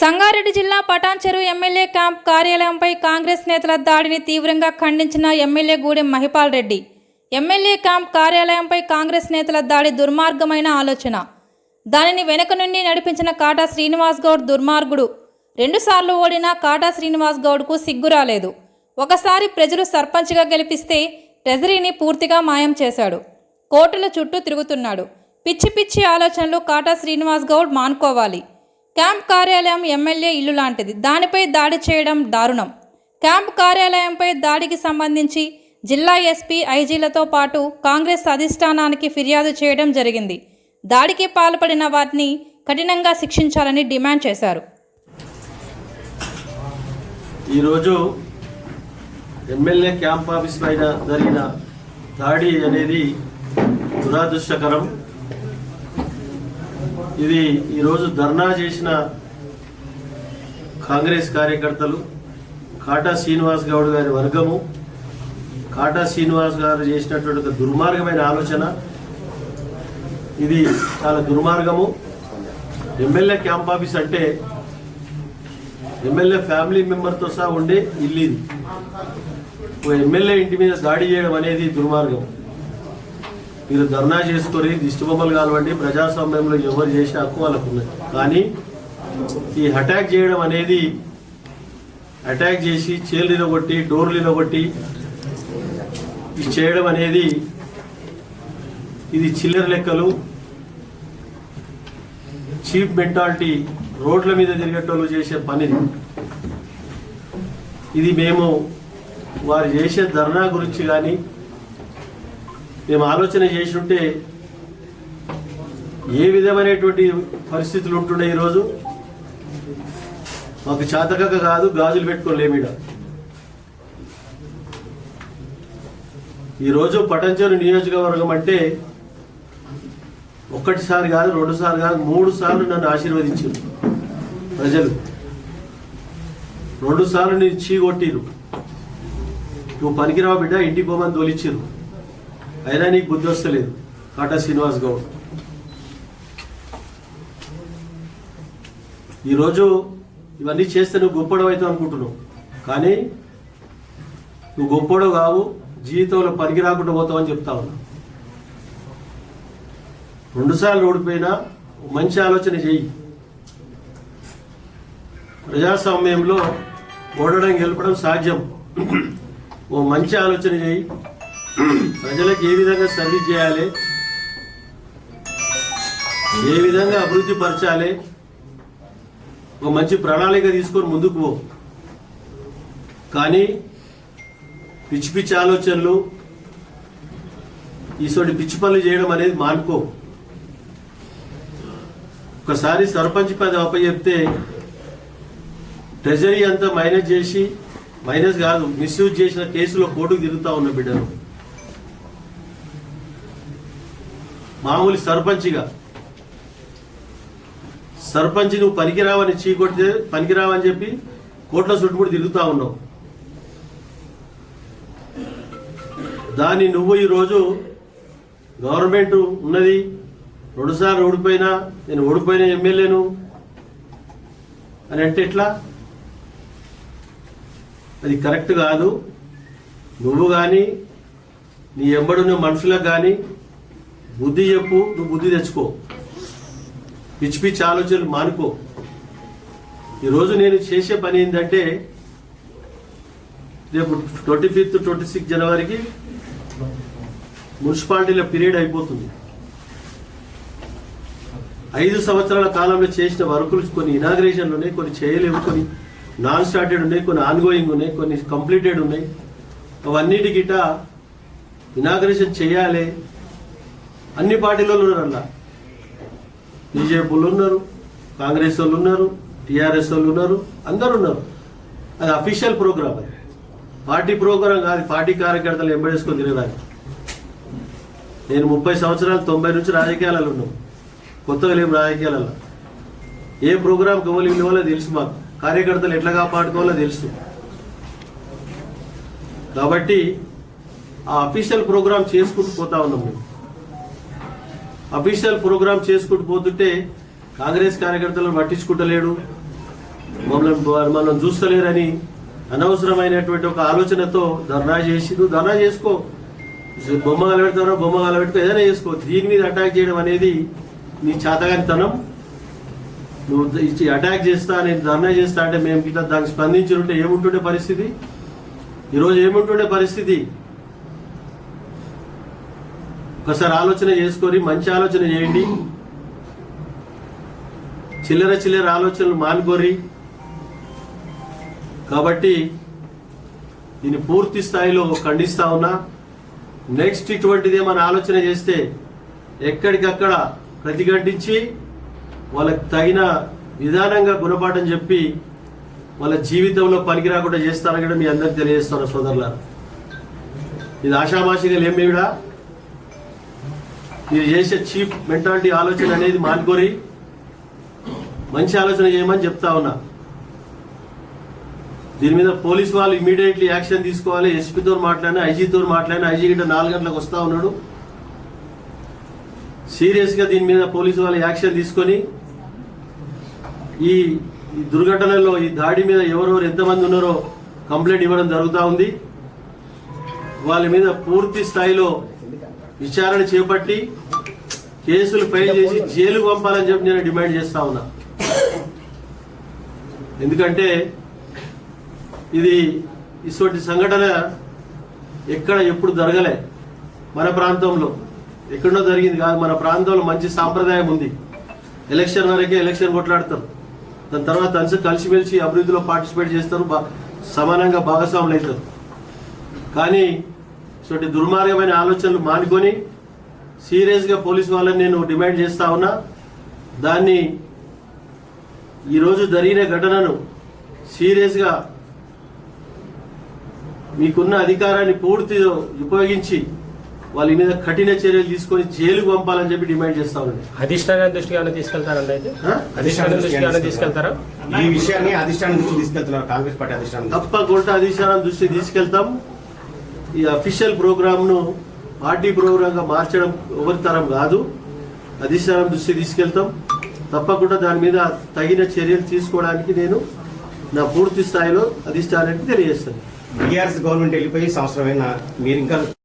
సంగారెడ్డి జిల్లా Patancheru MLA camp కార్యాలయంపై కాంగ్రెస్ నేతల దాడిని తీవ్రంగా ఖండించిన MLA Gudem Mahipal Reddy. MLA camp కార్యాలయంపై Congress నేతల దాడి దుర్మార్గమైన ఆలోచన. దానిని వెనుక నుండి నడిపించిన కాటా శ్రీనివాస్ గౌడ్ దుర్మార్గుడు. రెండుసార్లు ఓడిన కాటా శ్రీనివాస్ గౌడ్కు సిగ్గు రాలేదు. ఒకసారి ప్రజలు సర్పంచ్గా గెలిపిస్తే ట్రెజరీని పూర్తిగా మాయం చేశాడు. కోర్టుల చుట్టూ తిరుగుతున్నాడు. పిచ్చి పిచ్చి ఆలోచనలు కాటా శ్రీనివాస్ గౌడ్ మానుకోవాలి. క్యాంప్ కార్యాలయం ఎమ్మెల్యే ఇల్లు లాంటిది. దానిపై దాడి చేయడం దారుణం. క్యాంప్ కార్యాలయంపై దాడికి సంబంధించి జిల్లా ఎస్పీ ఐజీలతో పాటు కాంగ్రెస్ అధిష్టానానికి ఫిర్యాదు చేయడం జరిగింది. దాడికి పాల్పడిన వారిని కఠినంగా శిక్షించాలని డిమాండ్ చేశారు. ఈరోజు ఎమ్మెల్యే క్యాంప్ ఆఫీస్ పైన జరిగిన దాడి అనేది దురాదృష్టకరం. ఇది ఈరోజు ధర్నా చేసిన కాంగ్రెస్ కార్యకర్తలు కాటా శ్రీనివాస్ గౌడ్ గారి వర్గము. కాటా శ్రీనివాస్ గారు చేసినటువంటి ఒక దుర్మార్గమైన ఆలోచన. ఇది చాలా దుర్మార్గము. ఎమ్మెల్యే క్యాంప్ ఆఫీస్ అంటే ఎమ్మెల్యే ఫ్యామిలీ మెంబర్తో సహా ఉండే ఇల్లు ఇది. ఓ ఎమ్మెల్యే ఇంటి మీద దాడి చేయడం అనేది దుర్మార్గం. మీరు ధర్నా చేసుకొని దిష్టిబొమ్మలు కానివ్వండి ప్రజాస్వామ్యంలో ఎవరు చేసే హక్కు వాళ్ళకు ఉన్నది. కానీ ఈ అటాక్ చేయడం అనేది అటాక్ చేసి చేలు ఇరగొట్టి డోర్లు ఇరగొట్టి ఇది చేయడం అనేది ఇది చిల్లర లెక్కలు. చీప్ మెంటాలిటీ రోడ్ల మీద తిరిగేటోళ్ళు చేసే పని ఇది మేము వారు చేసే ధర్నా గురించి కానీ మేము ఆలోచన చేసి ఉంటే ఏ విధమైనటువంటి పరిస్థితులు ఉంటుండే ఈరోజు? మాకు చేతకక కాదు గాజులు పెట్టుకోలేమిడ ఈరోజు పటంచెరు నియోజకవర్గం అంటే ఒక్కటిసారి కాదు రెండు సార్లు కాదు మూడు సార్లు నన్ను ఆశీర్వదించారు ప్రజలు. రెండు సార్లు నేను చీగొట్టిరు నువ్వు పనికిరావు బిడ్డ ఇంటికి పోమని తోలిచ్చిరు అయినా నీకు బుద్ధి వస్తలేదు. కాటా శ్రీనివాస్ గౌడ్. ఈరోజు ఇవన్నీ చేస్తే నువ్వు గొప్పడు అవుతావు అనుకుంటున్నావు. కానీ నువ్వు గొప్పడు కావు జీవితంలో పనికి రాకుండా పోతావని చెప్తా ఉన్నా. రెండుసార్లు ఓడిపోయినా మంచి ఆలోచన చెయ్యి. ప్రజాస్వామ్యంలో ఓడడం గెలపడం సాధ్యం. ఓ మంచి ఆలోచన చేయి ప్రజలకు ఏ విధంగా సర్వీస్ చేయాలి? ఏ విధంగా అభివృద్ధి పరచాలి? ఒక మంచి ప్రణాళిక తీసుకొని ముందుకు పో. కానీ పిచ్చి పిచ్చి ఆలోచనలు ఈసోటి పిచ్చి పనులు చేయడం అనేది మానుకో. ఒకసారి సర్పంచ్ పది అప్పచెప్తే ట్రెజరీ అంతా మైనస్ చేసి మైనస్ కాదు మిస్యూజ్ చేసిన కేసులో కోర్టుకు తిరుగుతా ఉన్న బిడ్డను మామూలు సర్పంచ్గా. సర్పంచ్ నువ్వు పనికిరావని చీకొడితే పనికిరావని చెప్పి కోట్ల చుట్టుముడు తిరుగుతా ఉన్నావు. దాన్ని నువ్వు ఈరోజు గవర్నమెంట్ ఉన్నది రెండుసార్లు ఓడిపోయినా నేను ఓడిపోయిన ఎమ్మెల్యేను అని అంటే ఎట్లా? అది కరెక్ట్ కాదు. నువ్వు కానీ నీ ఎంబడున్న మనుషులకు కానీ బుద్ధి చెప్పు నువ్వు బుద్ధి తెచ్చుకో. పిచ్చి పిచ్చి ఆలోచనలు మానుకో. ఈరోజు నేను చేసే పని ఏంటంటే రేపు ట్వంటీ ఫిఫ్త్ ట్వంటీ సిక్స్ జనవరికి మున్సిపాలిటీల పీరియడ్ అయిపోతుంది. ఐదు సంవత్సరాల కాలంలో చేసిన వర్కులు కొన్ని ఇనాగ్రేషన్లు ఉన్నాయి కొన్ని చేయలేవు కొన్ని నాన్ స్టార్టెడ్ ఉన్నాయి కొన్ని ఆన్గోయింగ్ ఉన్నాయి కొన్ని కంప్లీటెడ్ ఉన్నాయి. అవన్నిటి గిట ఇనాగ్రేషన్ చేయాలి అన్ని పార్టీలలో ఉన్నారన్న. బీజేపీలు బీజేపీ వాళ్ళు ఉన్నారు కాంగ్రెస్ వాళ్ళు ఉన్నారు టీఆర్ఎస్ వాళ్ళు ఉన్నారు అందరు ఉన్నారు. అది అఫీషియల్ ప్రోగ్రామ్ అది. పార్టీ ప్రోగ్రాం కాదు పార్టీ కార్యకర్తలు ఎంబడేసుకొని తిరగడానికి నేను ముప్పై సంవత్సరాలు తొంభై నుంచి రాజకీయాలలో ఉన్నాం కొత్తగా లేవు రాజకీయాలలో. ఏ ప్రోగ్రాం ఎవరు ఇవ్వాలో తెలుసు మాకు. కార్యకర్తలు ఎట్లా కాపాడుకోవాలో తెలుసు. కాబట్టి ఆ అఫీషియల్ ప్రోగ్రామ్ చేసుకుంటూ పోతా ఉన్నాం మేము. అఫీషియల్ ప్రోగ్రామ్ చేసుకుంటూ పోతుంటే కాంగ్రెస్ కార్యకర్తలను పట్టించుకుంటలేడు. మమ్మల్ని మనం చూస్తలేరని అనవసరమైనటువంటి ఒక ఆలోచనతో ధర్నా చేసి ధర్నా చేసుకో. బొమ్మ కలబెడతారో బొమ్మ కలబెట్టుకో ఏదైనా చేసుకో. దీని మీద అటాక్ చేయడం అనేది నీ చేతగానితనం. నువ్వు ఇచ్చి అటాక్ చేస్తా నేను ధర్నా చేస్తా అంటే మేము ఇట్లా దానికి స్పందించి ఉంటే ఏముంటుండే పరిస్థితి? ఈరోజు ఏముంటుండే పరిస్థితి? ఒకసారి ఆలోచన చేసుకొని మంచి ఆలోచన చేయండి. చిల్లర చిల్లర ఆలోచనలు మానుకోరి కాబట్టి దీన్ని పూర్తి స్థాయిలో ఖండిస్తా ఉన్నా. నెక్స్ట్ ఇటువంటిది ఏమైనా ఆలోచన చేస్తే ఎక్కడికక్కడ ప్రతిఘటించి వాళ్ళకి తగిన విధానంగా గుణపాఠం చెప్పి వాళ్ళ జీవితంలో పనికి రాకుండా చేస్తారని కూడా మీ అందరికి తెలియజేస్తాను సోదరులారు. ఇది ఆషామాషిగా లేమేవిడా మీరు చేసే చీప్ మెంటాలిటీ ఆలోచన అనేది మానుకోరి మంచి ఆలోచన చేయమని చెప్తా ఉన్నా. దీని మీద పోలీస్ వాళ్ళు ఇమీడియట్లీ యాక్షన్ తీసుకోవాలి. ఎస్పీతో మాట్లాడినా ఐజీతో మాట్లాడినా ఐజీ గిట్ట నాలుగు గంటలకు వస్తూ ఉన్నాడు. సీరియస్గా దీని మీద పోలీసు వాళ్ళు యాక్షన్ తీసుకొని ఈ ఈ దుర్ఘటనలో ఈ దాడి మీద ఎవరెవరు ఎంతమంది ఉన్నారో కంప్లైంట్ ఇవ్వడం జరుగుతూ ఉంది. వాళ్ళ మీద పూర్తి స్థాయిలో విచారణ చేపట్టి కేసులు ఫైల్ చేసి జైలు పంపాలని చెప్పి నేను డిమాండ్ చేస్తా ఉన్నా. ఎందుకంటే ఇది ఇటువంటి సంఘటన ఎక్కడ ఎప్పుడు జరగలే. మన ప్రాంతంలో ఎక్కడో జరిగింది కాదు మన ప్రాంతంలో మంచి సాంప్రదాయం ఉంది. ఎలక్షన్ వరకే ఎలక్షన్ కొట్లాడతారు దాని తర్వాత కలిసి కలిసిమెలిసి అభివృద్ధిలో పార్టిసిపేట్ చేస్తారు సమానంగా భాగస్వాములు అవుతారు కానీ ఇటువంటి దుర్మార్గమైన ఆలోచనలు మానుకొని సీరియస్గా పోలీస్ వాళ్ళని నేను డిమాండ్ చేస్తా ఉన్నా. దాన్ని ఈరోజు జరిగిన ఘటనను సీరియస్గా మీకున్న అధికారాన్ని పూర్తిగా ఉపయోగించి వాళ్ళ మీద కఠిన చర్యలు తీసుకొని జైలుకు పంపాలని చెప్పి డిమాండ్ చేస్తా ఉన్నాను అధిష్టానం దృష్టికి ఏమైనా తీసుకెళ్తారండి అయితే? ఆ? అధిష్టానం దృష్టికి ఏమైనా తీసుకెళ్తారా? ఈ విషయాన్ని అధిష్టానం తీసుకెళ్తున్నారు కాంగ్రెస్ పార్టీ అధిష్టానం. తప్పకుండా అధిష్టానం దృష్టి తీసుకెళ్తాం. ఈ అఫీషియల్ ప్రోగ్రామ్ను పార్టీ ప్రోగ్రాంగా మార్చడం ఎవరి తరం కాదు. అధిష్టానం దృష్టి తీసుకెళ్తాం. తప్పకుండా దాని మీద తగిన చర్యలు తీసుకోవడానికి నేను నా పూర్తి స్థాయిలో అధిష్టానానికి తెలియజేస్తాను. బీఆర్ఎస్ గవర్నమెంట్ వెళ్ళిపోయి సంవత్సరమైన మీరు ఇంకా